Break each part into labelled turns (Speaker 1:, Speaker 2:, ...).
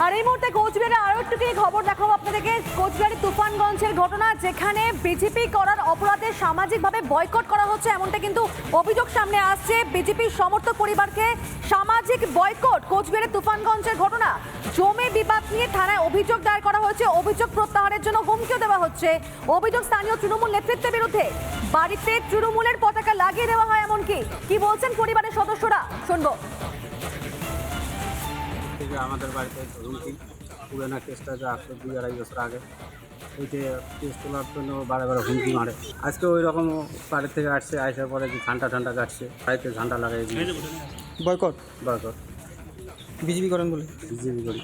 Speaker 1: আর এই মুহূর্তে কোচবিহারে আরও একটুখানি খবর দেখাবো আপনাদেরকে? কোচবিহারের তুফানগঞ্জের ঘটনা, যেখানে বিজেপি করার অপরাধে সামাজিকভাবে বয়কট করা হচ্ছে, এমনটা কিন্তু অভিযোগ সামনে আসছে। বিজেপির সমর্থক পরিবারকে সামাজিক বয়কট, কোচবিহারের তুফানগঞ্জের ঘটনা। জমি বিবাদ নিয়ে থানায় অভিযোগ দায়ের করা হয়েছে, অভিযোগ প্রত্যাহারের জন্য হুমকিও দেওয়া হচ্ছে। অভিযোগ স্থানীয় তৃণমূল নেতৃত্বের বিরুদ্ধে। বাড়িতে তৃণমূলের পতাকা লাগিয়ে দেওয়া হয় এমনকি। কি বলছেন পরিবারের সদস্যরা? শুনব।
Speaker 2: থেকে আমাদের বাড়িতে হুমকি পুরানা কেসটা যে আসলো দুই আড়াই বছর আগে ওইতে কেস তোলার জন্য বারে বারে হুমকি মারে। আজকে ওই রকম বাড়ি থেকে আসছে আসার পরে যে ঠান্ডা ঠান্ডা কাটছে বাড়িতে ঝান্ডা লাগাই দিয়ে।
Speaker 3: বয়কট?
Speaker 2: বয়কট।
Speaker 3: বিজেপি করেন বলে?
Speaker 2: বিজেপি করি।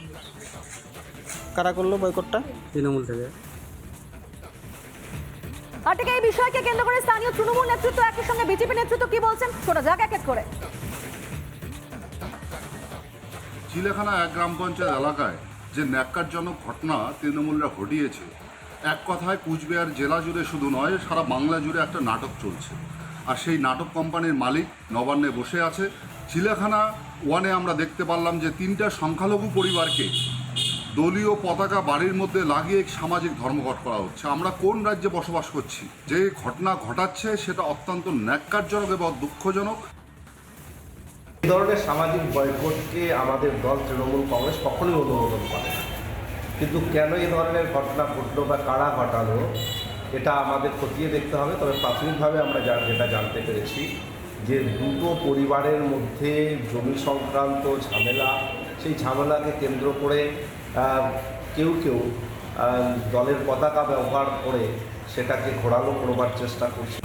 Speaker 3: কারা করল বয়কটটা?
Speaker 2: তৃণমূল থেকে।
Speaker 1: আর ঠিক এই বিষয়কে কেন্দ্র করে স্থানীয় তৃণমূল নেতৃত্ব একই সঙ্গে বিজেপি নেতৃত্ব কি বলছেন? শোনা যাক এক এক করে।
Speaker 4: চিলেখানা এক গ্রাম পঞ্চায়েত এলাকায় যে ন্যাক্কারজনক ঘটনা তৃণমূলরা ঘটিয়েছে, এক কথায় কুচবিহার জেলা জুড়ে শুধু নয়, সারা বাংলা জুড়ে একটা নাটক চলছে। আর সেই নাটক কোম্পানির মালিক নবান্নে বসে আছে। চিলেখানা ওয়ানে আমরা দেখতে পারলাম যে তিনটা সংখ্যালঘু পরিবারকে দলীয় পতাকা বাড়ির মধ্যে লাগিয়ে সামাজিক ধর্মঘট করা হচ্ছে। আমরা কোন রাজ্যে বসবাস করছি? যে ঘটনা ঘটাচ্ছে সেটা অত্যন্ত ন্যাক্কারজনক এবং দুঃখজনক।
Speaker 5: এই ধরনের সামাজিক বয়কটকে আমাদের দল তৃণমূল কংগ্রেস কখনোই অনুমোদন করে না। কিন্তু কেন এই ধরনের ঘটনা ঘটলো বা কারা ঘটালো, এটা আমাদের খতিয়ে দেখতে হবে। তবে প্রাথমিকভাবে আমরা যা যেটা জানতে পেরেছি যে দুটো পরিবারের মধ্যে জমি সংক্রান্ত ঝামেলা, সেই ঝামেলাকে কেন্দ্র করে কেউ কেউ দলের পতাকা ব্যবহার করে সেটাকে ঘোরালো করবার চেষ্টা করছে।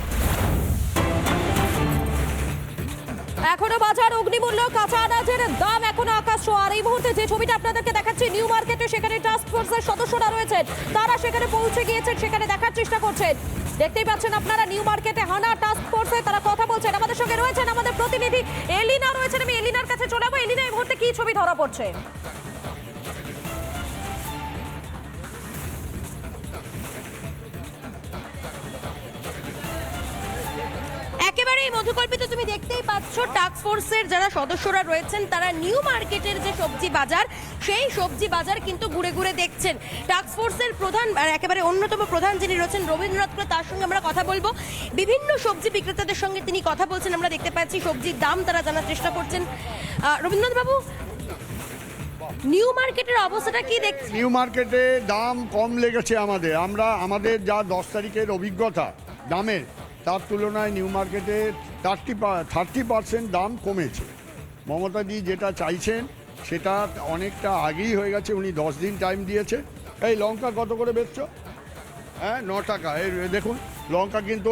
Speaker 1: এখনও বাজার অগ্নিমূল্য কাঁচা আনাজের দাম এখনও আকাশ। আর এই মুহূর্তে যে ছবিটা আপনাদেরকে দেখাচ্ছি, নিউ মার্কেটে সেখানে টাস্ক ফোর্সের সদস্যরা রয়েছেন। তারা সেখানে পৌঁছে গিয়েছেন, সেখানে দেখার চেষ্টা করছেন। দেখতেই পাচ্ছেন আপনারা নিউ মার্কেটে হানা টাস্ক ফোর্সে তারা কথা বলছেন। আমাদের সঙ্গে রয়েছেন আমাদের প্রতিনিধি এলিনা রয়েছেন। আমি এলিনার কাছে চলে যাব। এলিনা, এই মুহূর্তে কি ছবি ধরা পড়ছে? একেবারেই মধুকল্পিত তুমি দেখতেই পাচ্ছ টাস্ক ফোর্সের যারা সদস্যরা রয়েছেন, তারা নিউ মার্কেটের যে সবজি বাজার, সেই সবজি বাজার কিন্তু ঘুরে ঘুরে দেখছেন। টাস্ক ফোর্সের প্রধান একেবারে অন্যতম প্রধান যিনি রয়েছেন, রবীন্দ্রনাথ তার সঙ্গে আমরা কথা বলব। বিভিন্ন সবজি বিক্রেতাদের সঙ্গে তিনি কথা বলছেন, আমরা দেখতে পাচ্ছি সবজির দাম তারা জানার চেষ্টা করছেন। রবীন্দ্রনাথ বাবু নিউ মার্কেটের অবস্থাটা কি দেখছেন
Speaker 6: নিউ মার্কেটে দাম কম লেগেছে আমাদের। আমরা, আমাদের যা দশ তারিখের অভিজ্ঞতা, দামের তার তুলনায় নিউ মার্কেটে থার্টি থার্টি পার্সেন্ট দাম কমেছে। মমতাদি যেটা চাইছেন সেটা অনেকটা আগেই হয়ে গেছে উনি দশ দিন টাইম দিয়েছে। এই লঙ্কা কত করে বেচছো? হ্যাঁ ন টাকা। এই দেখুন লঙ্কা কিন্তু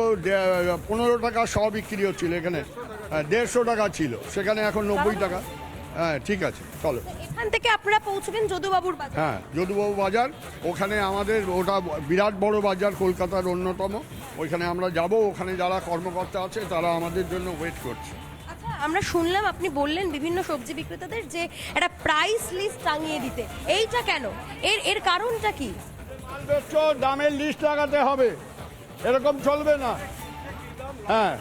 Speaker 6: পনেরো টাকা শ বিক্রি হচ্ছিল এখানে। হ্যাঁ, দেড়শো টাকা ছিল সেখানে এখন নব্বই টাকা। হ্যাঁ ঠিক আছে চলো।
Speaker 1: এখান থেকে আপনারা পৌঁছবেন যদুবাবুর বাজার।
Speaker 6: হ্যাঁ যদুবাবু বাজার ওখানে আমাদের ওটা বিরাট বড় বাজার কলকাতার অন্যতম। ওইখানে আমরা যাব ওখানে যারা কর্মকর্তা আছে তারা আমাদের জন্য ওয়েট করছে।
Speaker 1: আচ্ছা আমরা শুনলাম আপনি বললেন বিভিন্ন সবজি বিক্রেতাদের যে একটা প্রাইস লিস্ট টাঙিয়ে দিতে। এইটা কেন? এর এর কারণটা কি?
Speaker 6: মাল বেচছো দামের লিস্ট লাগাতে হবে। এরকম চলবে না। হ্যাঁ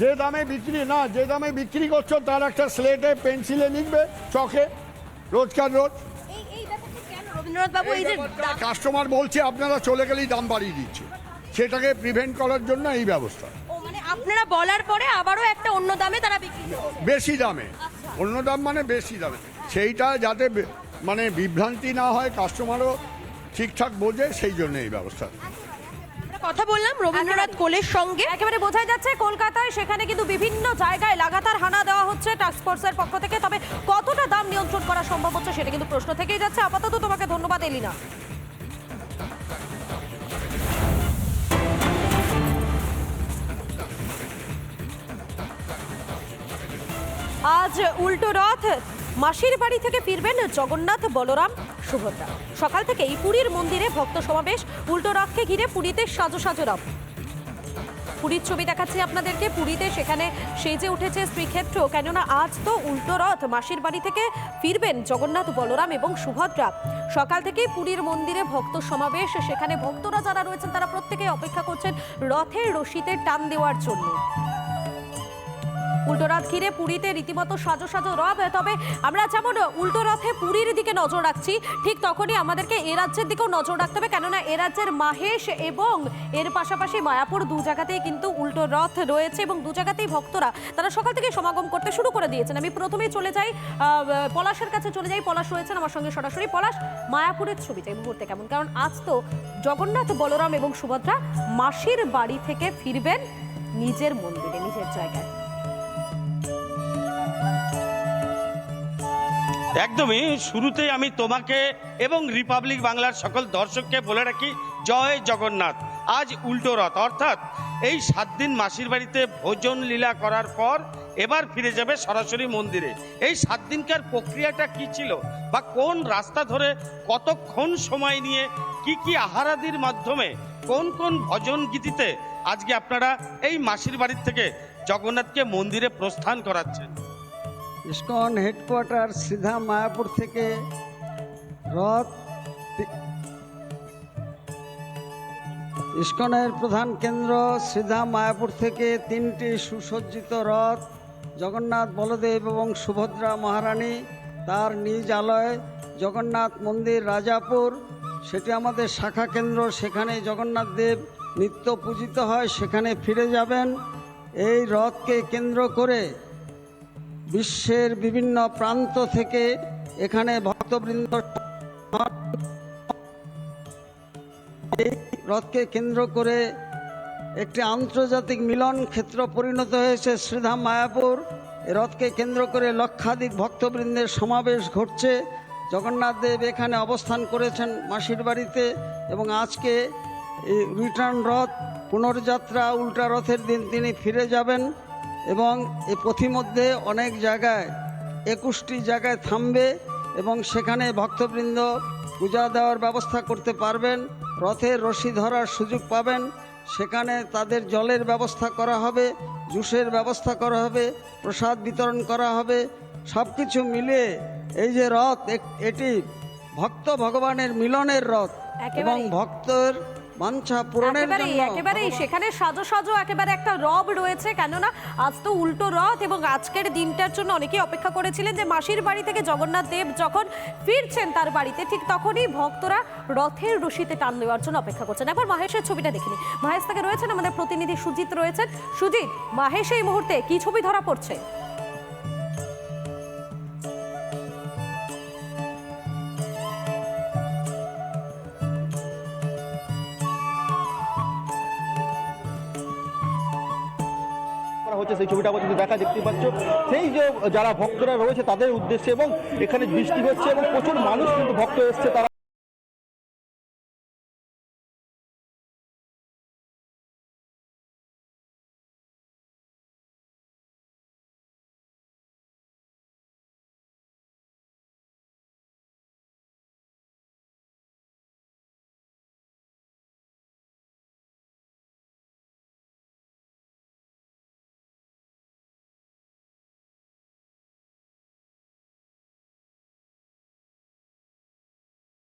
Speaker 6: যে দামে বিক্রি না যে দামে বিক্রি করছ তার একটা স্লেটে পেন্সিলে লিখবে চকে রোজকার রোজ। কাস্টমার বলছে আপনারা চলে গেলেই দাম বাড়িয়ে দিচ্ছে। সেটাকে প্রিভেন্ট করার জন্য এই ব্যবস্থা।
Speaker 1: ও মানে আপনারা বলার পরে আবারও একটা অন্য দামে তারা বিক্রি।
Speaker 6: বেশি দামে। অন্য দাম মানে বেশি দামে। সেইটা যাতে বে- মানে বিভ্রান্তি না হয় কাস্টমারও ঠিকঠাক বোঝে সেই জন্য এই ব্যবস্থা।
Speaker 1: আমরা কথা বললাম রবীন্দ্রনাথ কোলের সঙ্গে। একেবারে বোঝা যাচ্ছে কলকাতায় সেখানে কিন্তু বিভিন্ন জায়গায় লাগাতার হানা দেওয়া হচ্ছে টাস্ক ফোর্সের পক্ষ থেকে। তবে কতটা দাম নিয়ন্ত্রণ করা সম্ভব হচ্ছে সেটা কিন্তু প্রশ্ন থেকেই যাচ্ছে। আপাতত তোমাকে ধন্যবাদ এলিনা। আজ উল্টো রথ। মাসির বাড়ি থেকে ফিরবেন জগন্নাথ বলরাম সুভদ্রা। সকাল থেকেই পুরীর মন্দিরে ভক্ত সমাবেশ, উল্টো রথকে ঘিরে পুরীতে সাজো সাজো রথ পুরীর ছবি দেখাচ্ছি আপনাদেরকে। পুরীতে সেখানে সেজে উঠেছে শ্রীক্ষেত্র, কেননা আজ তো উল্টো রথ। মাসির বাড়ি থেকে ফিরবেন জগন্নাথ বলরাম এবং সুভদ্রা। সকাল থেকেই পুরীর মন্দিরে ভক্ত সমাবেশ, সেখানে ভক্তরা যারা রয়েছেন তারা প্রত্যেকে অপেক্ষা করছেন রথের রশিতে টান দেওয়ার জন্য। উল্টো রথ ঘিরে পুরীতে রীতিমতো সাজো সাজো রথ তবে আমরা যেমন উল্টো রথে পুরীর দিকে নজর রাখছি, ঠিক তখনই আমাদেরকে এ রাজ্যের দিকেও নজর রাখতে হবে। কেননা এ রাজ্যের মাহেশ এবং এর পাশাপাশি মায়াপুর দু জায়গাতেই কিন্তু উল্টো রথ রয়েছে এবং দু জায়গাতেই ভক্তরা তারা সকাল থেকে সমাগম করতে শুরু করে দিয়েছেন। আমি প্রথমেই চলে যাই পলাশের কাছে চলে যাই। পলাশ রয়েছেন আমার সঙ্গে সরাসরি। পলাশ, মায়াপুরের ছবিটা এই মুহূর্তে কেমন? কারণ আজ তো জগন্নাথ, বলরাম এবং সুভদ্রা মাসির বাড়ি থেকে ফিরবেন নিজের মন্দিরে, নিজের জায়গায়।
Speaker 7: একদমই, শুরুতেই আমি তোমাকে এবং রিপাবলিক বাংলার সকল দর্শককে বলে রাখি, জয় জগন্নাথ। আজ উল্টো রথ, অর্থাৎ এই সাত দিন মাসির বাড়িতে ভোজন লীলা করার পর এবার ফিরে যাবে সরাসরি মন্দিরে। এই সাত দিনকার প্রক্রিয়াটা কি ছিল বা কোন রাস্তা ধরে কতক্ষণ সময় নিয়ে কি কি আহারাদির মাধ্যমে কোন কোন ভজন গীতিতে আজকে আপনারা এই মাসির বাড়ির থেকে জগন্নাথকে মন্দিরে প্রস্থান করাচ্ছেন?
Speaker 8: ইস্কন হেডকোয়ার্টার সিধা মায়াপুর থেকে রথ ইস্কনের প্রধান কেন্দ্র সিধা মায়াপুর থেকে তিনটি সুসজ্জিত রথ, জগন্নাথ বলদেব এবং সুভদ্রা মহারানী, তার নিজ আলয়, জগন্নাথ মন্দির রাজাপুর। সেটি আমাদের শাখা কেন্দ্র, সেখানে জগন্নাথ দেব নিত্য পূজিত হয়, সেখানে ফিরে যাবেন। এই রথকে কেন্দ্র করে বিশ্বের বিভিন্ন প্রান্ত থেকে এখানে ভক্তবৃন্দ রথকে কেন্দ্র করে একটি আন্তর্জাতিক মিলন ক্ষেত্র পরিণত হয়েছে শ্রীধাম মায়াপুর। রথকে কেন্দ্র করে লক্ষাধিক ভক্তবৃন্দের সমাবেশ ঘটছে। জগন্নাথ দেব এখানে অবস্থান করেছেন মাসির বাড়িতে এবং আজকে রিটার্ন রথ, পুনর্যাত্রা উল্টা রথের দিন তিনি ফিরে যাবেন। এবং এ পথিমধ্যে অনেক জায়গায় একুশটি জায়গায় থামবে এবং সেখানে ভক্তবৃন্দ পূজা দেওয়ার ব্যবস্থা করতে পারবেন রথের রশি ধরার সুযোগ পাবেন সেখানে তাদের জলের ব্যবস্থা করা হবে জুসের ব্যবস্থা করা হবে প্রসাদ বিতরণ করা হবে সব কিছু মিলিয়ে এই যে রথ এটি ভক্ত ভগবানের মিলনের রথ এবং ভক্তের বাঞ্ছা পূরণের
Speaker 1: একেবারেই
Speaker 8: জন্য।
Speaker 1: একেবারেই। সেখানে সাজো সাজো একেবারে একটা রব রয়েছে কেননা আজ তো উল্টো রথ এবং আজকের দিনটার জন্য অনেকেই অপেক্ষা করেছিলেন যে মাসির বাড়ি থেকে জগন্নাথ দেব যখন ফিরছেন তার বাড়িতে ঠিক তখনই ভক্তরা রথের রশিতে টান দেওয়ার জন্য অপেক্ষা করছেন। একবার মাহেশের ছবিটা দেখিনি মাহেশ থেকে রয়েছেন আমাদের প্রতিনিধি সুজিত রয়েছেন। সুজিত মাহেশ এই মুহূর্তে কি ছবি ধরা পড়ছে?
Speaker 9: হচ্ছে সেই ছবিটা আবার যদি দেখা দেখতে পাচ্ছ। সেই যে যারা ভক্তরা রয়েছে, তাদের উদ্দেশ্যে এবং এখানে বৃষ্টি হচ্ছে এবং প্রচুর মানুষ কিন্তু ভক্ত এসছে, তারা